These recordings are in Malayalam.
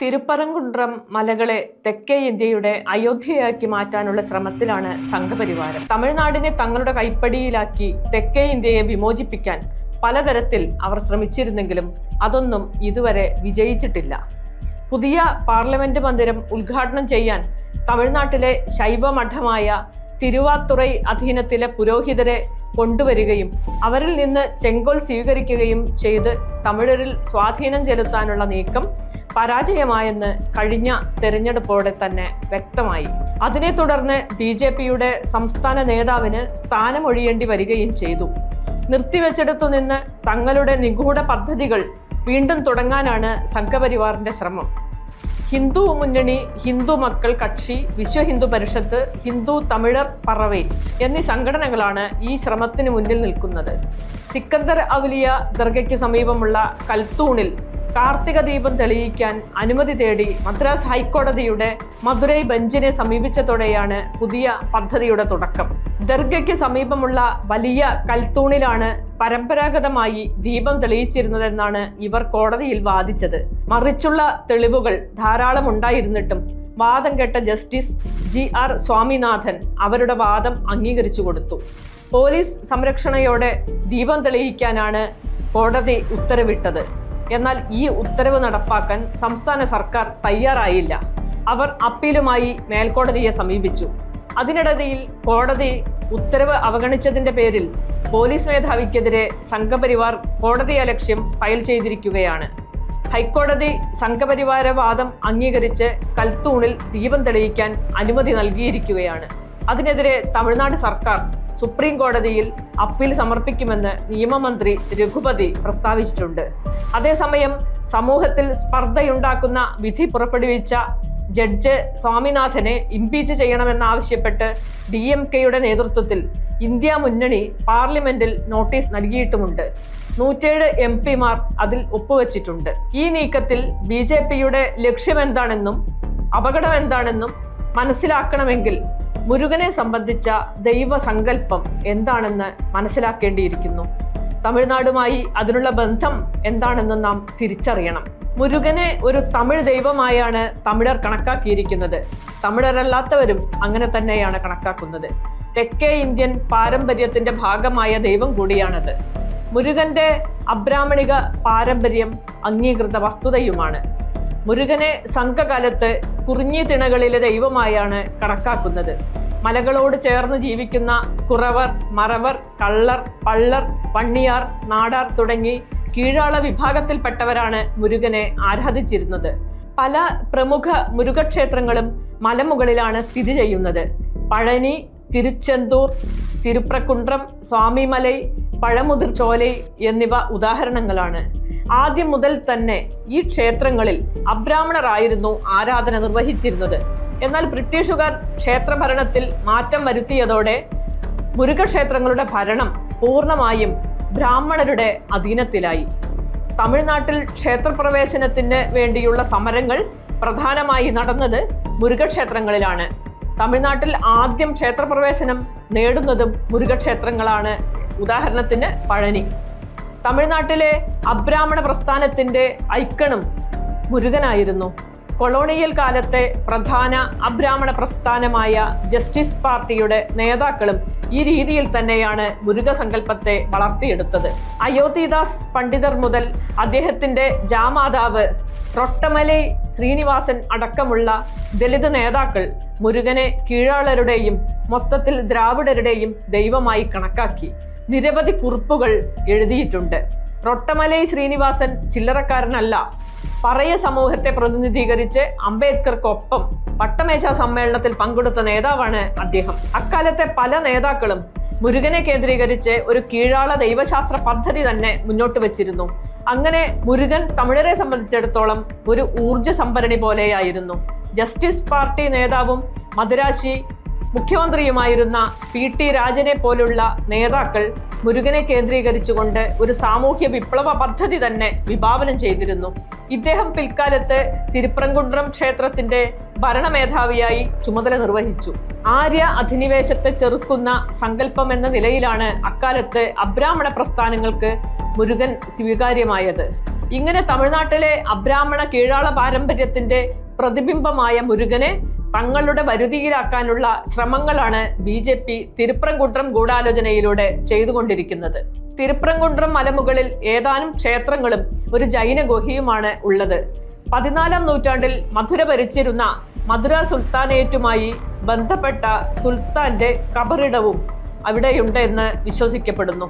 തിരുപ്പറംകുണ്ട്രം മലകളെ തെക്കേ ഇന്ത്യയുടെ അയോധ്യയാക്കി മാറ്റാനുള്ള ശ്രമത്തിലാണ് സംഘപരിവാരം. തമിഴ്നാടിനെ തങ്ങളുടെ കൈപ്പടിയിലാക്കി തെക്കേ ഇന്ത്യയെ വിമോചിപ്പിക്കാൻ പലതരത്തിൽ അവർ ശ്രമിച്ചിരുന്നെങ്കിലും അതൊന്നും ഇതുവരെ വിജയിച്ചിട്ടില്ല. പുതിയ പാർലമെന്റ് മന്ദിരം ഉദ്ഘാടനം ചെയ്യാൻ തമിഴ്നാട്ടിലെ ശൈവമഠമായ തിരുവാത്തുറൈ അധീനത്തിലെ പുരോഹിതരെ കൊണ്ടുവരികയും അവരിൽ നിന്ന് ചെങ്കോൽ സ്വീകരിക്കുകയും ചെയ്ത് തമിഴരിൽ സ്വാധീനം ചെലുത്താനുള്ള നീക്കം പരാജയമായെന്ന് കഴിഞ്ഞ തെരഞ്ഞെടുപ്പോടെ തന്നെ വ്യക്തമായി. അതിനെ തുടർന്ന് ബി ജെ പിയുടെ സംസ്ഥാന നേതാവിന് സ്ഥാനമൊഴിയേണ്ടി വരികയും ചെയ്തു. നിർത്തിവെച്ചെടുത്തു നിന്ന് തങ്ങളുടെ നിഗൂഢ പദ്ധതികൾ വീണ്ടും തുടങ്ങാനാണ് സംഘപരിവാറിന്റെ ശ്രമം. ഹിന്ദു മുന്നണി ഹിന്ദു മക്കൾ കക്ഷി വിശ്വ ഹിന്ദു പരിഷത്ത് ഹിന്ദു തമിഴർ പറവേ എന്നീ സംഘടനകളാണ് ഈ ശ്രമത്തിന് മുന്നിൽ നിൽക്കുന്നത്. സിക്കന്ദർ അവലിയ ദർഗയ്ക്ക് സമീപമുള്ള കൽത്തൂണിൽ കാർത്തിക ദീപം തെളിയിക്കാൻ അനുമതി തേടി മദ്രാസ് ഹൈക്കോടതിയുടെ മധുരൈ ബെഞ്ചിനെ സമീപിച്ചതോടെയാണ് പുതിയ പദ്ധതിയുടെ തുടക്കം. ദർഗയ്ക്ക് സമീപമുള്ള വലിയ കൽത്തൂണിലാണ് പരമ്പരാഗതമായി ദീപം തെളിയിച്ചിരുന്നതെന്നാണ് ഇവർ കോടതിയിൽ വാദിച്ചത്. മറിച്ചുള്ള തെളിവുകൾ ധാരാളം ഉണ്ടായിരുന്നിട്ടും വാദം കേട്ട ജസ്റ്റിസ് ജി ആർ സ്വാമിനാഥൻ അവരുടെ വാദം അംഗീകരിച്ചു കൊടുത്തു. പോലീസ് സംരക്ഷണയോടെ ദീപം തെളിയിക്കാനാണ് കോടതി ഉത്തരവിട്ടത്. എന്നാൽ ഈ ഉത്തരവ് നടപ്പാക്കാൻ സംസ്ഥാന സർക്കാർ തയ്യാറായില്ല. അവർ അപ്പീലുമായി മേൽക്കോടതിയെ സമീപിച്ചു. അതിനിടയിൽ കോടതി ഉത്തരവ് അവഗണിച്ചതിന്റെ പേരിൽ പോലീസ് മേധാവിക്കെതിരെ സംഘപരിവാർ കോടതിയലക്ഷ്യം ഫയൽ ചെയ്തിരിക്കുകയാണ്. ഹൈക്കോടതി സംഘപരിവാര വാദം അംഗീകരിച്ച് കൽത്തൂണിൽ ദീപം തെളിയിക്കാൻ അനുമതി നൽകിയിരിക്കുകയാണ്. അതിനെതിരെ തമിഴ്നാട് സർക്കാർ സുപ്രീം കോടതിയിൽ അപ്പീൽ സമർപ്പിക്കുമെന്ന് നിയമമന്ത്രി രഘുപതി പ്രസ്താവിച്ചിട്ടുണ്ട്. അതേസമയം സമൂഹത്തിൽ സ്പർദ്ധയുണ്ടാക്കുന്ന വിധി പുറപ്പെടുവിച്ച ജഡ്ജ് സ്വാമിനാഥനെ ഇംപീച്ച് ചെയ്യണമെന്നാവശ്യപ്പെട്ട് ഡി എം കെയുടെ നേതൃത്വത്തിൽ ഇന്ത്യ മുന്നണി പാർലമെന്റിൽ നോട്ടീസ് നൽകിയിട്ടുമുണ്ട്. നൂറ്റേഴ് എം പിമാർ അതിൽ ഒപ്പുവച്ചിട്ടുണ്ട്. ഈ നീക്കത്തിൽ ബി ജെ പിയുടെ ലക്ഷ്യമെന്താണെന്നും അപകടം എന്താണെന്നും മനസ്സിലാക്കണമെങ്കിൽ മുരുകനെ സംബന്ധിച്ച ദൈവസങ്കല്പം എന്താണെന്ന് മനസ്സിലാക്കേണ്ടിയിരിക്കുന്നു. തമിഴ്നാടുമായി അതിനുള്ള ബന്ധം എന്താണെന്ന് നാം തിരിച്ചറിയണം. മുരുകനെ ഒരു തമിഴ് ദൈവമായാണ് തമിഴർ കണക്കാക്കിയിരിക്കുന്നത്. തമിഴരല്ലാത്തവരും അങ്ങനെ തന്നെയാണ് കണക്കാക്കുന്നത്. തെക്കേ ഇന്ത്യൻ പാരമ്പര്യത്തിന്റെ ഭാഗമായ ദൈവം കൂടിയാണത്. മുരുകന്റെ അബ്രാഹ്മണിക പാരമ്പര്യം അംഗീകൃത വസ്തുതയുമാണ്. മുരുകനെ സംഘകാലത്ത് കുറിഞ്ഞി തിണകളിലെ ദൈവമായാണ് കണക്കാക്കുന്നത്. മലകളോട് ചേർന്ന് ജീവിക്കുന്ന കുറവർ മറവർ കള്ളർ പള്ളർ പണ്ണിയാർ നാടാർ തുടങ്ങി കീഴാള വിഭാഗത്തിൽപ്പെട്ടവരാണ് മുരുകനെ ആരാധിച്ചിരുന്നത്. പല പ്രമുഖ മുരുകക്ഷേത്രങ്ങളും മലമുകളിലാണ് സ്ഥിതി ചെയ്യുന്നത്. പഴനി തിരുച്ചെന്തൂർ തിരുപ്രക്കുണ്ട്രം സ്വാമിമലൈ പഴമുതിർ ചോലൈ എന്നിവ ഉദാഹരണങ്ങളാണ്. ആദ്യം മുതൽ തന്നെ ഈ ക്ഷേത്രങ്ങളിൽ അബ്രാഹ്മണരായിരുന്നു ആരാധന നിർവഹിച്ചിരുന്നത്. എന്നാൽ ബ്രിട്ടീഷുകാർ ക്ഷേത്രഭരണത്തിൽ മാറ്റം വരുത്തിയതോടെ മുരുകക്ഷേത്രങ്ങളുടെ ഭരണം പൂർണമായും ബ്രാഹ്മണരുടെ അധീനത്തിലായി. തമിഴ്നാട്ടിൽ ക്ഷേത്രപ്രവേശനത്തിന് വേണ്ടിയുള്ള സമരങ്ങൾ പ്രധാനമായി നടന്നത് മുരുകക്ഷേത്രങ്ങളിലാണ്. തമിഴ്നാട്ടിൽ ആദ്യം ക്ഷേത്രപ്രവേശനം നേടുന്നതും മുരുകക്ഷേത്രങ്ങളാണ്. ഉദാഹരണത്തിന് പഴനി. തമിഴ്നാട്ടിലെ അബ്രാഹ്മണ പ്രസ്ഥാനത്തിന്റെ ഐക്കണും മുരുകനായിരുന്നു. കൊളോണിയൽ കാലത്തെ പ്രധാന അബ്രാഹ്മണ പ്രസ്ഥാനമായ ജസ്റ്റിസ് പാർട്ടിയുടെ നേതാക്കളും ഈ രീതിയിൽ തന്നെയാണ് മുരുകസങ്കല്പത്തെ വളർത്തിയെടുത്തത്. അയോധ്യദാസ് പണ്ഡിതർ മുതൽ അദ്ദേഹത്തിന്റെ ജാമാതാവ് റൊട്ടമലൈ ശ്രീനിവാസൻ അടക്കമുള്ള ദലിത് നേതാക്കൾ മുരുകനെ കീഴാളരുടെയും മൊത്തത്തിൽ ദ്രാവിഡരുടെയും ദൈവമായി കണക്കാക്കി. നിരവധി കുറിപ്പുകൾ എഴുതിയിട്ടുണ്ട്. റൊട്ടമലൈ ശ്രീനിവാസൻ ചില്ലറക്കാരനല്ല. പറയ സമൂഹത്തെ പ്രതിനിധീകരിച്ച് അംബേദ്കർക്കൊപ്പം പട്ടമേശ സമ്മേളനത്തിൽ പങ്കെടുത്ത നേതാവാണ് അദ്ദേഹം. അക്കാലത്തെ പല നേതാക്കളും മുരുകനെ കേന്ദ്രീകരിച്ച് ഒരു കീഴാള ദൈവശാസ്ത്ര പദ്ധതി തന്നെ മുന്നോട്ട് വച്ചിരുന്നു. അങ്ങനെ മുരുകൻ തമിഴരെ സംബന്ധിച്ചിടത്തോളം ഒരു ഊർജ സംഭരണി പോലെയായിരുന്നു. ജസ്റ്റിസ് പാർട്ടി നേതാവും മദുരാശി മുഖ്യമന്ത്രിയുമായിരുന്ന പി ടി രാജനെ പോലുള്ള നേതാക്കൾ മുരുകനെ കേന്ദ്രീകരിച്ചുകൊണ്ട് ഒരു സാമൂഹ്യ വിപ്ലവ പദ്ധതി തന്നെ വിഭാവനം ചെയ്തിരുന്നു. ഇദ്ദേഹം പിൽക്കാലത്ത് തിരുപ്രംകുണ്ട്രം ക്ഷേത്രത്തിന്റെ ഭരണമേധാവിയായി ചുമതല നിർവഹിച്ചു. ആര്യ അധിനിവേശത്തെ ചെറുക്കുന്ന സങ്കല്പം എന്ന നിലയിലാണ് അക്കാലത്ത് അബ്രാഹ്മണ പ്രസ്ഥാനങ്ങൾക്ക് മുരുകൻ സ്വീകാര്യമായത്. ഇങ്ങനെ തമിഴ്നാട്ടിലെ അബ്രാഹ്മണ കീഴാള പാരമ്പര്യത്തിന്റെ പ്രതിബിംബമായ മുരുകനെ തങ്ങളുടെ വരുതിയിലാക്കാനുള്ള ശ്രമങ്ങളാണ് ബി ജെ പി തിരുപ്രംകുണ്ട്രം ഗൂഢാലോചനയിലൂടെ ചെയ്തുകൊണ്ടിരിക്കുന്നത്. തിരുപ്രംകുണ്ട്രം മലമുകളിൽ ഏതാനും ക്ഷേത്രങ്ങളും ഒരു ജൈന ഗുഹയുമാണ് ഉള്ളത്. പതിനാലാം നൂറ്റാണ്ടിൽ മധുര ഭരിച്ചിരുന്ന മധുര സുൽത്താനേറ്റുമായി ബന്ധപ്പെട്ട സുൽത്താന്റെ കബറിടവും അവിടെയുണ്ടെന്ന് വിശ്വസിക്കപ്പെടുന്നു.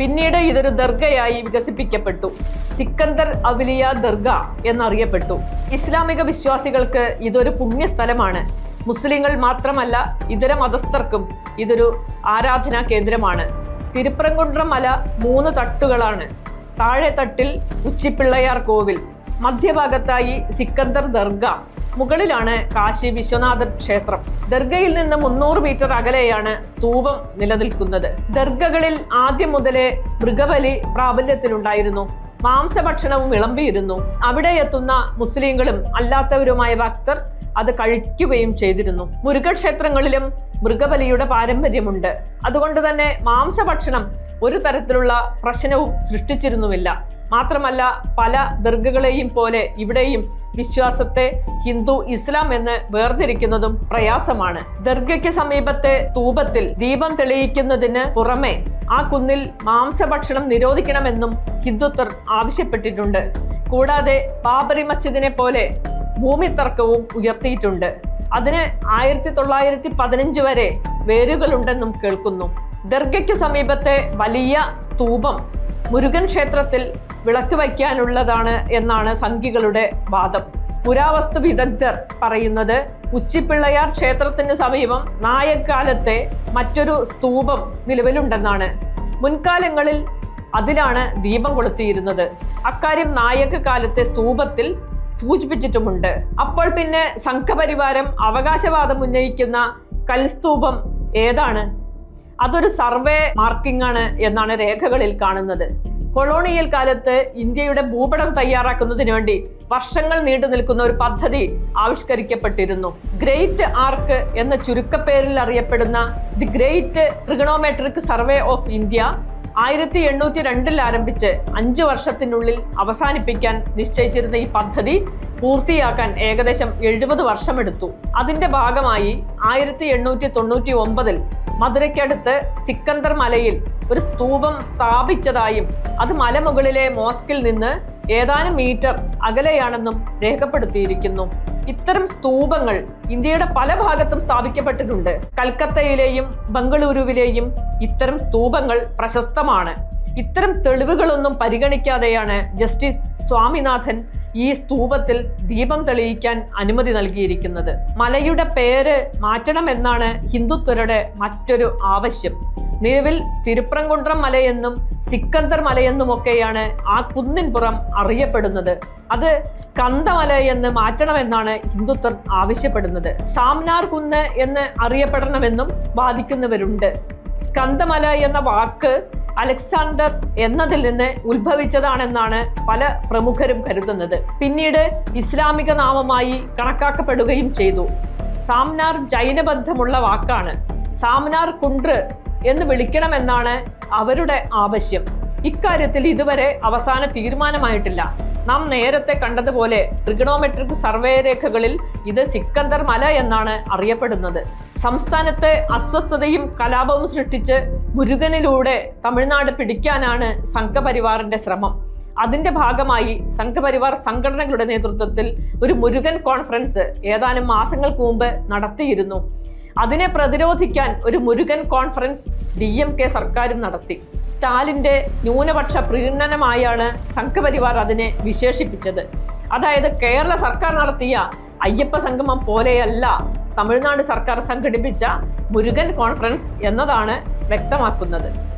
പിന്നീട് ഇതൊരു ദർഗയായി വികസിപ്പിക്കപ്പെട്ടു. സിക്കന്ദർ അവലിയ ദർഗ എന്നറിയപ്പെട്ടു. ഇസ്ലാമിക വിശ്വാസികൾക്ക് ഇതൊരു പുണ്യസ്ഥലമാണ്. മുസ്ലിങ്ങൾ മാത്രമല്ല ഇതര മതസ്ഥർക്കും ഇതൊരു ആരാധനാ കേന്ദ്രമാണ്. തിരുപ്രംകുണ്ട്രം മല മൂന്ന് തട്ടുകളാണ്. താഴെ തട്ടിൽ ഉച്ചിപ്പിള്ളയാർ കോവിൽ. മധ്യഭാഗത്തായി സിക്കന്ദർ ദർഗ. മുകളിലാണ് കാശി വിശ്വനാഥ ക്ഷേത്രം. ദർഗയിൽ നിന്ന് മുന്നൂറ് മീറ്റർ അകലെയാണ് സ്തൂപം നിലനിൽക്കുന്നത്. ദർഗകളിൽ ആദ്യം മുതലേ മൃഗബലി പ്രാബല്യത്തിലുണ്ടായിരുന്നു. മാംസഭക്ഷണവും വിളമ്പിയിരുന്നു. അവിടെ എത്തുന്ന മുസ്ലിങ്ങളും അല്ലാത്തവരുമായ ഭക്തർ അത് കഴിക്കുകയും ചെയ്തിരുന്നു. മുരുകക്ഷേത്രങ്ങളിലും മൃഗബലിയുടെ പാരമ്പര്യമുണ്ട്. അതുകൊണ്ട് തന്നെ മാംസഭക്ഷണം ഒരു തരത്തിലുള്ള പ്രശ്നവും സൃഷ്ടിച്ചിരുന്നുമില്ല. മാത്രമല്ല പല ദർഗകളെയും പോലെ ഇവിടെയും വിശ്വാസത്തെ ഹിന്ദു ഇസ്ലാം എന്ന് വേർതിരിക്കുന്നതും പ്രയാസമാണ്. ദർഗയ്ക്ക് സമീപത്തെ തൂപത്തിൽ ദീപം തെളിയിക്കുന്നതിന് പുറമെ ആ കുന്നിൽ മാംസഭക്ഷണം നിരോധിക്കണമെന്നും ഹിന്ദുത്വർ ആവശ്യപ്പെട്ടിട്ടുണ്ട്. കൂടാതെ ബാബറി മസ്ജിദിനെ പോലെ ഭൂമി തർക്കവും ഉയർത്തിയിട്ടുണ്ട്. അതിന് ആയിരത്തി തൊള്ളായിരത്തി പതിനഞ്ച് വരെ വേരുകളുണ്ടെന്നും കേൾക്കുന്നു. ദർഗയ്ക്ക് സമീപത്തെ വലിയ സ്തൂപം മുരുകൻ ക്ഷേത്രത്തിൽ വിളക്ക് വയ്ക്കാനുള്ളതാണ് എന്നാണ് സംഘികളുടെ വാദം. പുരാവസ്തു വിദഗ്ധർ പറയുന്നത് ഉച്ചിപ്പിള്ളയാർ ക്ഷേത്രത്തിന് സമീപം നായക്കാലത്തെ മറ്റൊരു സ്തൂപം നിലവിലുണ്ടെന്നാണ്. മുൻകാലങ്ങളിൽ അതിലാണ് ദീപം കൊളുത്തിയിരുന്നത്. അക്കാര്യം നായക കാലത്തെ സ്തൂപത്തിൽ സൂചിപ്പിച്ചിട്ടുമുണ്ട്. അപ്പോൾ പിന്നെ സംഘപരിവാരം അവകാശവാദം ഉന്നയിക്കുന്ന കൽസ്തൂപം ഏതാണ്? അതൊരു സർവേ മാർക്കിംഗ് ആണ് എന്നാണ് രേഖകളിൽ കാണുന്നത്. കൊളോണിയൽ കാലത്ത് ഇന്ത്യയുടെ ഭൂപടം തയ്യാറാക്കുന്നതിന് വേണ്ടി വർഷങ്ങൾ നീണ്ടു നിൽക്കുന്ന ഒരു പദ്ധതി ആവിഷ്കരിക്കപ്പെട്ടിരുന്നു. ഗ്രേറ്റ് ആർക്ക് എന്ന ചുരുക്കപ്പേരിൽ അറിയപ്പെടുന്ന the great trigonometric survey of India ആയിരത്തി എണ്ണൂറ്റി രണ്ടിൽ ആരംഭിച്ച് അഞ്ച് വർഷത്തിനുള്ളിൽ അവസാനിപ്പിക്കാൻ നിശ്ചയിച്ചിരുന്ന ഈ പദ്ധതി പൂർത്തിയാക്കാൻ ഏകദേശം എഴുപത് വർഷമെടുത്തു. അതിന്റെ ഭാഗമായി ആയിരത്തി എണ്ണൂറ്റി തൊണ്ണൂറ്റി ഒമ്പതിൽ മധുരയ്ക്കടുത്ത് സിക്കന്ദർ മലയിൽ ഒരു സ്തൂപം സ്ഥാപിച്ചതായും അത് മലമുകളിലെ മോസ്കിൽ നിന്ന് ഏതാനും മീറ്റർ അകലെയാണെന്നും രേഖപ്പെടുത്തിയിരിക്കുന്നു. ഇത്തരം സ്തൂപങ്ങൾ ഇന്ത്യയുടെ പല ഭാഗത്തും സ്ഥാപിക്കപ്പെട്ടിട്ടുണ്ട്. കൽക്കത്തയിലെയും ബംഗളൂരുവിലെയും ഇത്തരം സ്തൂപങ്ങൾ പ്രശസ്തമാണ്. ഇത്തരം തെളിവുകളൊന്നും പരിഗണിക്കാതെയാണ് ജസ്റ്റിസ് സ്വാമിനാഥൻ ഈ സ്തൂപത്തിൽ ദീപം തെളിയിക്കാൻ അനുമതി നൽകിയിരിക്കുന്നത്. മലയുടെ പേര് മാറ്റണമെന്നാണ് ഹിന്ദുത്വരുടെ മറ്റൊരു ആവശ്യം. നിലവിൽ തിരുപ്രംകുണ്ട്രം മലയെന്നും സിക്കന്ദർ മലയെന്നുമൊക്കെയാണ് ആ കുന്നിൻ പുറം അറിയപ്പെടുന്നത്. അത് സ്കന്ദമല എന്ന് മാറ്റണമെന്നാണ് ഹിന്ദുത്വർ ആവശ്യപ്പെടുന്നത്. സാംനാർ കുന്ന് എന്ന് അറിയപ്പെടണമെന്നും വാദിക്കുന്നവരുണ്ട്. സ്കന്ദമല എന്ന വാക്ക് അലക്സാണ്ടർ എന്നതിൽ നിന്ന് ഉത്ഭവിച്ചതാണെന്നാണ് പല പ്രമുഖരും കരുതുന്നത്. പിന്നീട് ഇസ്ലാമിക നാമമായി കണക്കാക്കപ്പെടുകയും ചെയ്തു. സാംനാർ ജൈനബന്ധമുള്ള വാക്കാണ്. സാംനാർ കുണ്ട്ര് എന്ന് വിളിക്കണമെന്നാണ് അവരുടെ ആവശ്യം. ഇക്കാര്യത്തിൽ ഇതുവരെ അവസാന തീരുമാനമായിട്ടില്ല. നാം നേരത്തെ കണ്ടതുപോലെ ട്രിഗണോമെട്രിക് സർവേ രേഖകളിൽ ഇത് സിക്കന്ദർ മല എന്നാണ് അറിയപ്പെടുന്നത്. സംസ്ഥാനത്തെ അസ്വസ്ഥതയും കലാപവും സൃഷ്ടിച്ച് മുരുകനിലൂടെ തമിഴ്നാട് പിടിക്കാനാണ് സംഘപരിവാറിന്റെ ശ്രമം. അതിന്റെ ഭാഗമായി സംഘപരിവാർ സംഘടനകളുടെ നേതൃത്വത്തിൽ ഒരു മുരുകൻ കോൺഫറൻസ് ഏതാനും മാസങ്ങൾക്ക് മുമ്പ് നടത്തിയിരുന്നു. അതിനെ പ്രതിരോധിക്കാൻ ഒരു Murugan conference D M K സർക്കാരും നടത്തി. സ്റ്റാലിന്റെ ന്യൂനപക്ഷ പ്രീണനമായാണ് സംഘപരിവാർ അതിനെ വിശേഷിപ്പിച്ചത്. അതായത് കേരള സർക്കാർ നടത്തിയ അയ്യപ്പ സംഗമം പോലെയല്ല തമിഴ്നാട് സർക്കാർ സംഘടിപ്പിച്ച മുരുകൻ കോൺഫറൻസ് എന്നതാണ് വ്യക്തമാക്കുന്നത്.